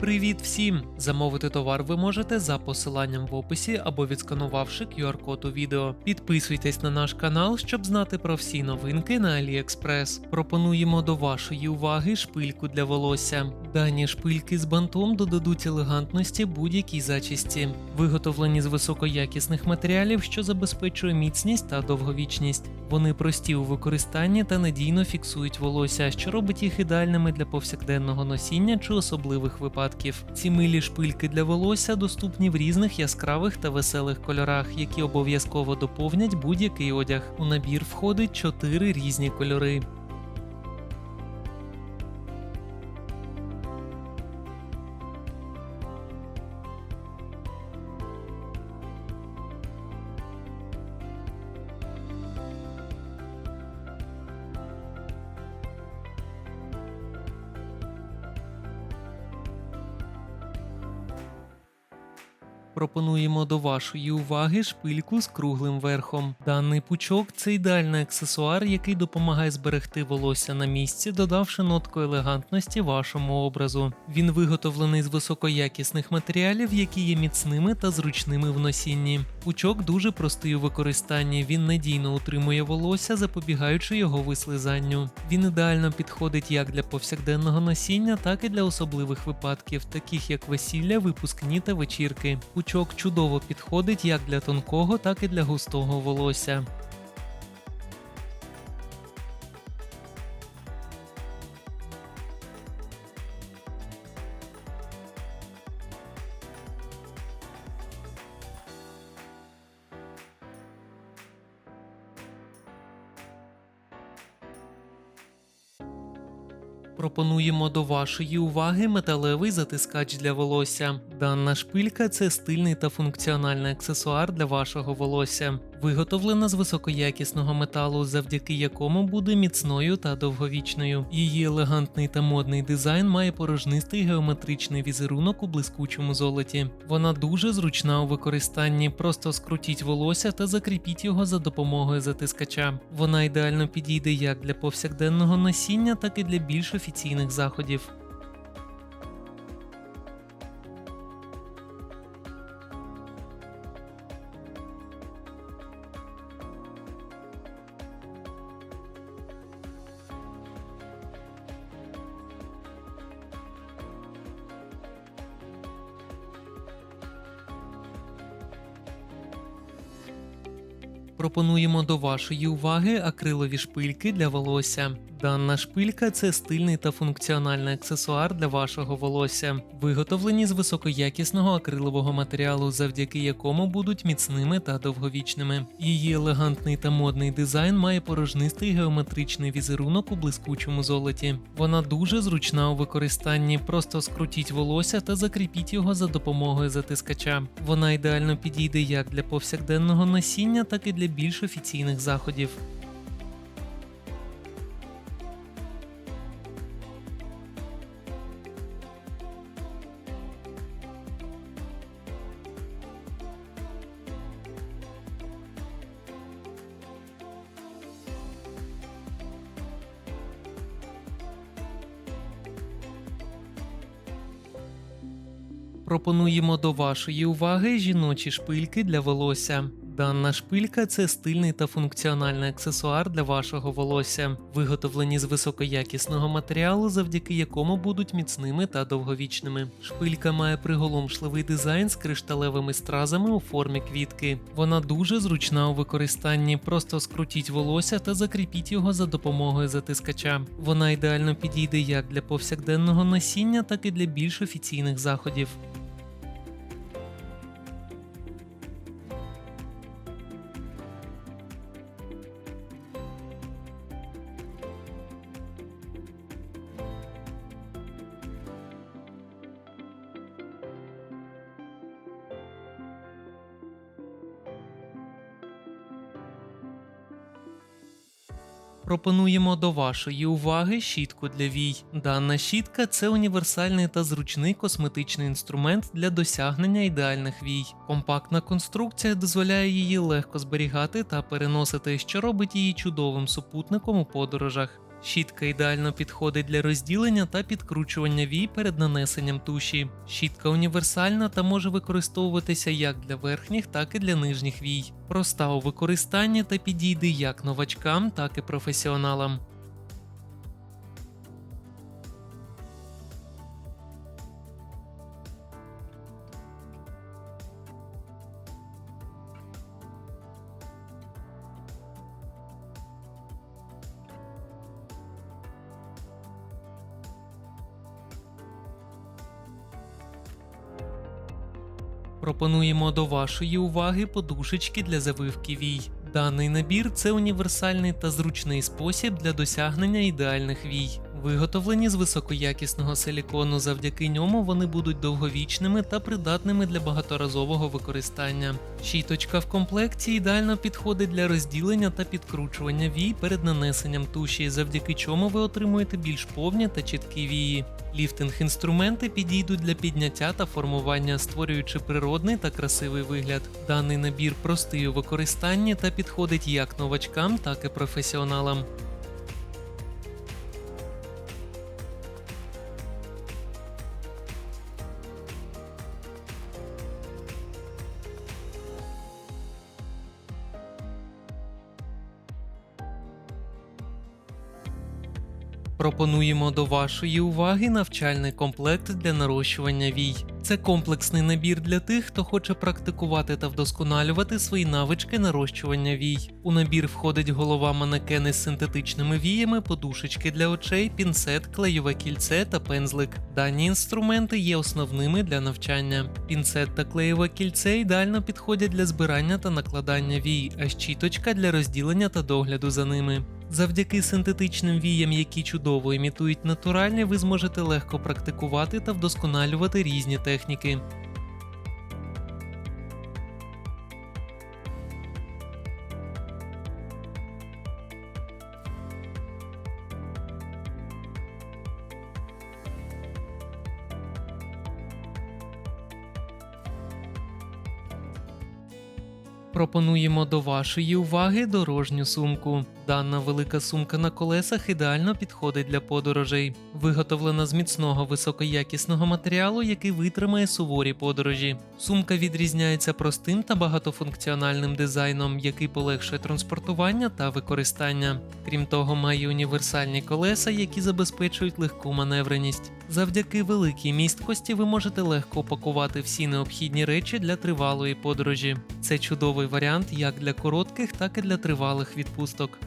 Привіт всім! Замовити товар ви можете за посиланням в описі або відсканувавши QR-код у відео. Підписуйтесь на наш канал, щоб знати про всі новинки на AliExpress. Пропонуємо до вашої уваги шпильку для волосся. Дані шпильки з бантом додадуть елегантності будь-якій зачісті, виготовлені з високоякісних матеріалів, що забезпечує міцність та довговічність. Вони прості у використанні та надійно фіксують волосся, що робить їх ідеальними для повсякденного носіння чи особливих випадків. Ці милі шпильки для волосся доступні в різних яскравих та веселих кольорах, які обов'язково доповнять будь-який одяг. У набір входить чотири різні кольори. Пропонуємо до вашої уваги шпильку з круглим верхом. Даний пучок це ідеальний аксесуар, який допомагає зберегти волосся на місці, додавши нотку елегантності вашому образу. Він виготовлений з високоякісних матеріалів, які є міцними та зручними в носінні. Пучок дуже простий у використанні. Він надійно утримує волосся, запобігаючи його вислизанню. Він ідеально підходить як для повсякденного носіння, так і для особливих випадків, таких як весілля, випускні та вечірки. Пучок чудово підходить як для тонкого, так і для густого волосся. Пропонуємо до вашої уваги металевий затискач для волосся. Дана шпилька це стильний та функціональний аксесуар для вашого волосся, виготовлена з високоякісного металу, завдяки якому буде міцною та довговічною. Її елегантний та модний дизайн має порожнистий геометричний візерунок у блискучому золоті. Вона дуже зручна у використанні. Просто скрутіть волосся та закріпіть його за допомогою затискача. Вона ідеально підійде як для повсякденного носіння, так і для більш офіційних заходів. Пропонуємо до вашої уваги акрилові шпильки для волосся. Дана шпилька це стильний та функціональний аксесуар для вашого волосся, виготовлені з високоякісного акрилового матеріалу, завдяки якому будуть міцними та довговічними. Її елегантний та модний дизайн має порожнистий геометричний візерунок у блискучому золоті. Вона дуже зручна у використанні. Просто скрутіть волосся та закріпіть його за допомогою затискача. Вона ідеально підійде як для повсякденного носіння, так і для більш офіційних заходів. Пропонуємо до вашої уваги жіночі шпильки для волосся. Дана шпилька це стильний та функціональний аксесуар для вашого волосся, виготовлені з високоякісного матеріалу, завдяки якому будуть міцними та довговічними. Шпилька має приголомшливий дизайн з кришталевими стразами у формі квітки. Вона дуже зручна у використанні. Просто скрутіть волосся та закріпіть його за допомогою затискача. Вона ідеально підійде як для повсякденного носіння, так і для більш офіційних заходів. Пропонуємо до вашої уваги щітку для вій. Дана щітка це універсальний та зручний косметичний інструмент для досягнення ідеальних вій. Компактна конструкція дозволяє її легко зберігати та переносити, що робить її чудовим супутником у подорожах. Щітка ідеально підходить для розділення та підкручування вій перед нанесенням туші. Щітка універсальна та може використовуватися як для верхніх, так і для нижніх вій. Проста у використанні та підійде як новачкам, так і професіоналам. Пропонуємо до вашої уваги подушечки для завивки вій. Даний набір це універсальний та зручний спосіб для досягнення ідеальних вій. Виготовлені з високоякісного силікону, завдяки ньому вони будуть довговічними та придатними для багаторазового використання. Щіточка в комплекті ідеально підходить для розділення та підкручування вій перед нанесенням туші, завдяки чому ви отримуєте більш повні та чіткі вії. Ліфтинг-інструменти підійдуть для підняття та формування, створюючи природний та красивий вигляд. Даний набір простий у використанні та підходить як новачкам, так і професіоналам. Пропонуємо до вашої уваги навчальний комплект для нарощування вій. Це комплексний набір для тих, хто хоче практикувати та вдосконалювати свої навички нарощування вій. У набір входить голова манекени з синтетичними віями, подушечки для очей, пінцет, клеєве кільце та пензлик. Дані інструменти є основними для навчання. Пінцет та клеєве кільце ідеально підходять для збирання та накладання вій, а щіточка для розділення та догляду за ними. Завдяки синтетичним віям, які чудово імітують натуральні, ви зможете легко практикувати та вдосконалювати різні техніки. Пропонуємо до вашої уваги дорожню сумку. Дана велика сумка на колесах ідеально підходить для подорожей. Виготовлена з міцного високоякісного матеріалу, який витримає суворі подорожі. Сумка відрізняється простим та багатофункціональним дизайном, який полегшує транспортування та використання. Крім того, має універсальні колеса, які забезпечують легку маневреність. Завдяки великій місткості ви можете легко пакувати всі необхідні речі для тривалої подорожі. Це чудовий варіант як для коротких, так і для тривалих відпусток.